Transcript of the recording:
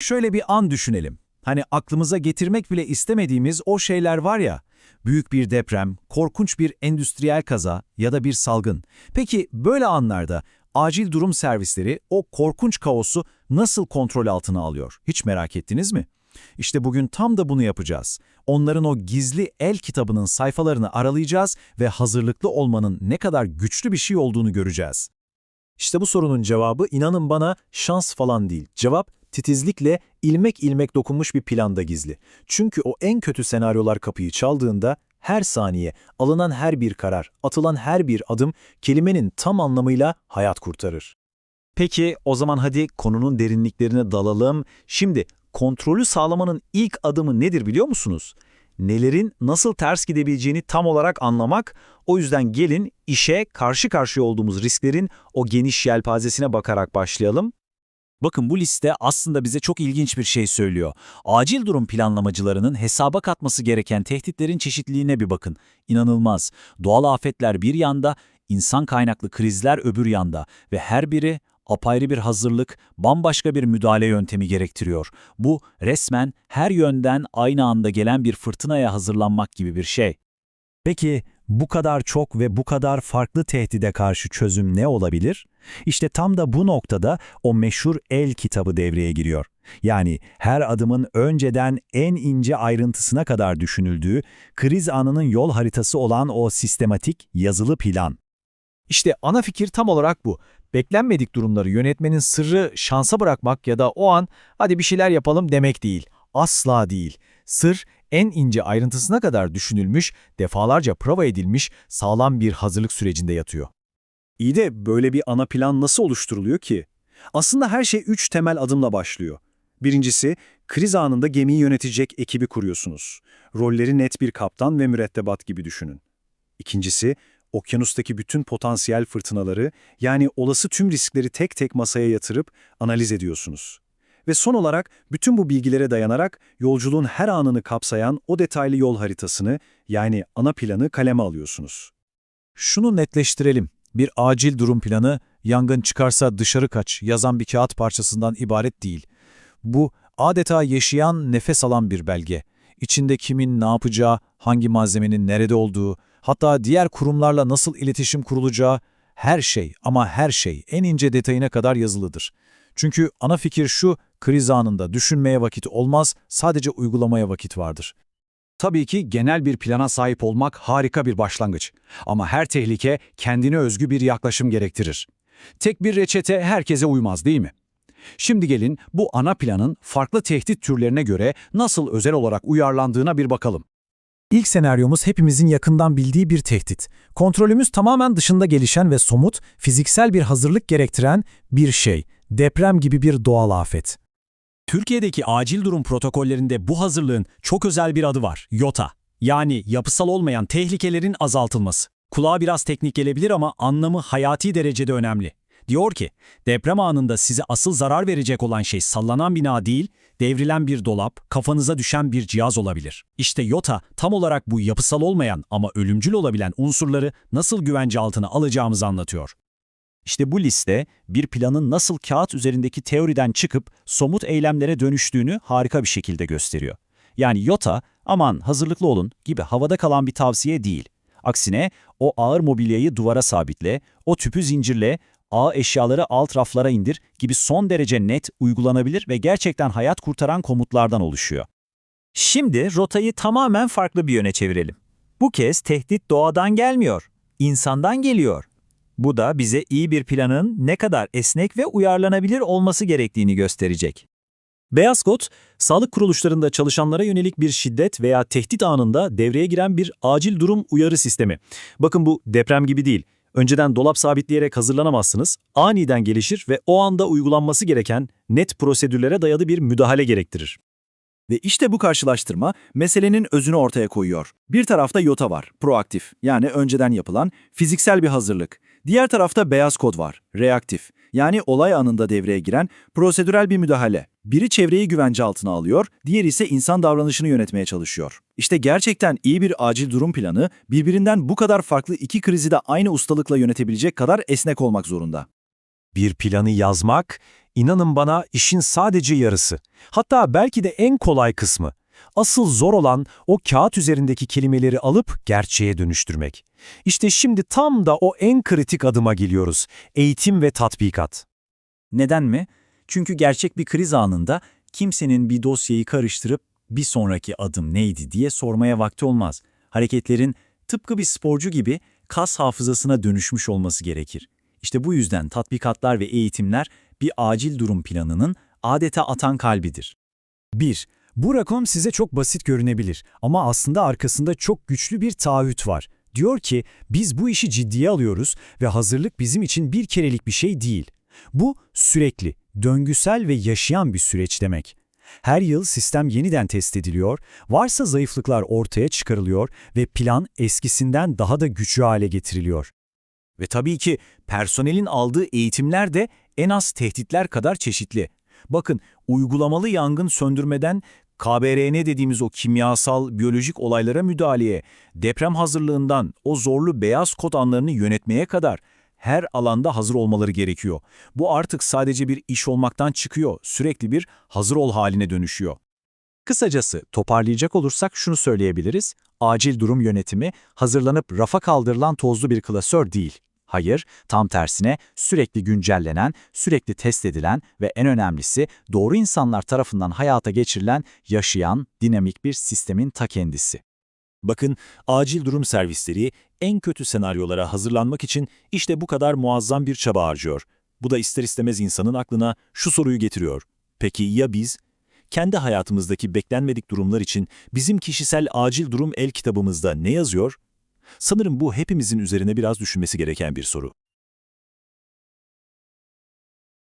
Şöyle bir an düşünelim. Hani aklımıza getirmek bile istemediğimiz o şeyler var ya, büyük bir deprem, korkunç bir endüstriyel kaza ya da bir salgın. Peki böyle anlarda acil durum servisleri o korkunç kaosu nasıl kontrol altına alıyor? Hiç merak ettiniz mi? İşte bugün tam da bunu yapacağız. Onların o gizli el kitabının sayfalarını aralayacağız ve hazırlıklı olmanın ne kadar güçlü bir şey olduğunu göreceğiz. İşte bu sorunun cevabı inanın bana şans falan değil. Cevap titizlikle ilmek ilmek dokunmuş bir planda gizli. Çünkü o en kötü senaryolar kapıyı çaldığında her saniye, alınan her bir karar, atılan her bir adım kelimenin tam anlamıyla hayat kurtarır. Peki o zaman hadi konunun derinliklerine dalalım. Şimdi kontrolü sağlamanın ilk adımı nedir biliyor musunuz? Nelerin nasıl ters gidebileceğini tam olarak anlamak, o yüzden gelin işe karşı karşıya olduğumuz risklerin o geniş yelpazesine bakarak başlayalım. Bakın bu liste aslında bize çok ilginç bir şey söylüyor. Acil durum planlamacılarının hesaba katması gereken tehditlerin çeşitliliğine bir bakın. İnanılmaz. Doğal afetler bir yanda, insan kaynaklı krizler öbür yanda ve her biri apayrı bir hazırlık, bambaşka bir müdahale yöntemi gerektiriyor. Bu resmen her yönden aynı anda gelen bir fırtınaya hazırlanmak gibi bir şey. Peki bu kadar çok ve bu kadar farklı tehdide karşı çözüm ne olabilir? İşte tam da bu noktada o meşhur el kitabı devreye giriyor. Yani her adımın önceden en ince ayrıntısına kadar düşünüldüğü, kriz anının yol haritası olan o sistematik yazılı plan. İşte ana fikir tam olarak bu. Beklenmedik durumları yönetmenin sırrı şansa bırakmak ya da o an hadi bir şeyler yapalım demek değil. Asla değil. Sır en ince ayrıntısına kadar düşünülmüş, defalarca prova edilmiş sağlam bir hazırlık sürecinde yatıyor. İyi de böyle bir ana plan nasıl oluşturuluyor ki? Aslında her şey üç temel adımla başlıyor. Birincisi, kriz anında gemiyi yönetecek ekibi kuruyorsunuz. Rolleri net bir kaptan ve mürettebat gibi düşünün. İkincisi, okyanustaki bütün potansiyel fırtınaları, yani olası tüm riskleri tek tek masaya yatırıp analiz ediyorsunuz. Ve son olarak bütün bu bilgilere dayanarak yolculuğun her anını kapsayan o detaylı yol haritasını, yani ana planı kaleme alıyorsunuz. Şunu netleştirelim. Bir acil durum planı, yangın çıkarsa dışarı kaç yazan bir kağıt parçasından ibaret değil. Bu adeta yaşayan, nefes alan bir belge. İçinde kimin ne yapacağı, hangi malzemenin nerede olduğu, hatta diğer kurumlarla nasıl iletişim kurulacağı, her şey ama her şey en ince detayına kadar yazılıdır. Çünkü ana fikir şu, kriz anında düşünmeye vakit olmaz, sadece uygulamaya vakit vardır. Tabii ki genel bir plana sahip olmak harika bir başlangıç. Ama her tehlike kendine özgü bir yaklaşım gerektirir. Tek bir reçete herkese uymaz değil mi? Şimdi gelin bu ana planın farklı tehdit türlerine göre nasıl özel olarak uyarlandığına bir bakalım. İlk senaryomuz hepimizin yakından bildiği bir tehdit. Kontrolümüz tamamen dışında gelişen ve somut, fiziksel bir hazırlık gerektiren bir şey. Deprem gibi bir doğal afet. Türkiye'deki acil durum protokollerinde bu hazırlığın çok özel bir adı var, YOTA. Yani yapısal olmayan tehlikelerin azaltılması. Kulağa biraz teknik gelebilir ama anlamı hayati derecede önemli. Diyor ki, deprem anında size asıl zarar verecek olan şey sallanan bina değil, devrilen bir dolap, kafanıza düşen bir cihaz olabilir. İşte YOTA tam olarak bu yapısal olmayan ama ölümcül olabilen unsurları nasıl güvence altına alacağımızı anlatıyor. İşte bu liste bir planın nasıl kağıt üzerindeki teoriden çıkıp somut eylemlere dönüştüğünü harika bir şekilde gösteriyor. Yani YOTA, aman hazırlıklı olun gibi havada kalan bir tavsiye değil. Aksine o ağır mobilyayı duvara sabitle, o tüpü zincirle, ağ eşyaları alt raflara indir gibi son derece net, uygulanabilir ve gerçekten hayat kurtaran komutlardan oluşuyor. Şimdi rotayı tamamen farklı bir yöne çevirelim. Bu kez tehdit doğadan gelmiyor, insandan geliyor. Bu da bize iyi bir planın ne kadar esnek ve uyarlanabilir olması gerektiğini gösterecek. Beyaz kod, sağlık kuruluşlarında çalışanlara yönelik bir şiddet veya tehdit anında devreye giren bir acil durum uyarı sistemi. Bakın bu deprem gibi değil. Önceden dolap sabitleyerek hazırlanamazsınız, aniden gelişir ve o anda uygulanması gereken net prosedürlere dayalı bir müdahale gerektirir. Ve işte bu karşılaştırma meselenin özünü ortaya koyuyor. Bir tarafta YOTA var, proaktif, yani önceden yapılan fiziksel bir hazırlık. Diğer tarafta beyaz kod var, reaktif, yani olay anında devreye giren prosedürel bir müdahale. Biri çevreyi güvence altına alıyor, diğeri ise insan davranışını yönetmeye çalışıyor. İşte gerçekten iyi bir acil durum planı birbirinden bu kadar farklı iki krizi de aynı ustalıkla yönetebilecek kadar esnek olmak zorunda. Bir planı yazmak, İnanın bana işin sadece yarısı. Hatta belki de en kolay kısmı. Asıl zor olan o kağıt üzerindeki kelimeleri alıp gerçeğe dönüştürmek. İşte şimdi tam da o en kritik adıma geliyoruz. Eğitim ve tatbikat. Neden mi? Çünkü gerçek bir kriz anında kimsenin bir dosyayı karıştırıp bir sonraki adım neydi diye sormaya vakti olmaz. Hareketlerin tıpkı bir sporcu gibi kas hafızasına dönüşmüş olması gerekir. İşte bu yüzden tatbikatlar ve eğitimler bir acil durum planının adeta atan kalbidir. 1. Bu rakam size çok basit görünebilir ama aslında arkasında çok güçlü bir taahhüt var. Diyor ki biz bu işi ciddiye alıyoruz ve hazırlık bizim için bir kerelik bir şey değil. Bu sürekli, döngüsel ve yaşayan bir süreç demek. Her yıl sistem yeniden test ediliyor, varsa zayıflıklar ortaya çıkarılıyor ve plan eskisinden daha da güçlü hale getiriliyor. Ve tabii ki personelin aldığı eğitimler de en az tehditler kadar çeşitli. Bakın uygulamalı yangın söndürmeden KBRN dediğimiz o kimyasal, biyolojik olaylara müdahaleye, deprem hazırlığından o zorlu beyaz kod anlarını yönetmeye kadar her alanda hazır olmaları gerekiyor. Bu artık sadece bir iş olmaktan çıkıyor, sürekli bir hazır ol haline dönüşüyor. Kısacası toparlayacak olursak şunu söyleyebiliriz. Acil durum yönetimi hazırlanıp rafa kaldırılan tozlu bir klasör değil. Hayır, tam tersine sürekli güncellenen, sürekli test edilen ve en önemlisi doğru insanlar tarafından hayata geçirilen, yaşayan, dinamik bir sistemin ta kendisi. Bakın, acil durum servisleri en kötü senaryolara hazırlanmak için işte bu kadar muazzam bir çaba harcıyor. Bu da ister istemez insanın aklına şu soruyu getiriyor. Peki ya biz? Kendi hayatımızdaki beklenmedik durumlar için bizim kişisel acil durum el kitabımızda ne yazıyor? Sanırım bu hepimizin üzerine biraz düşünmesi gereken bir soru.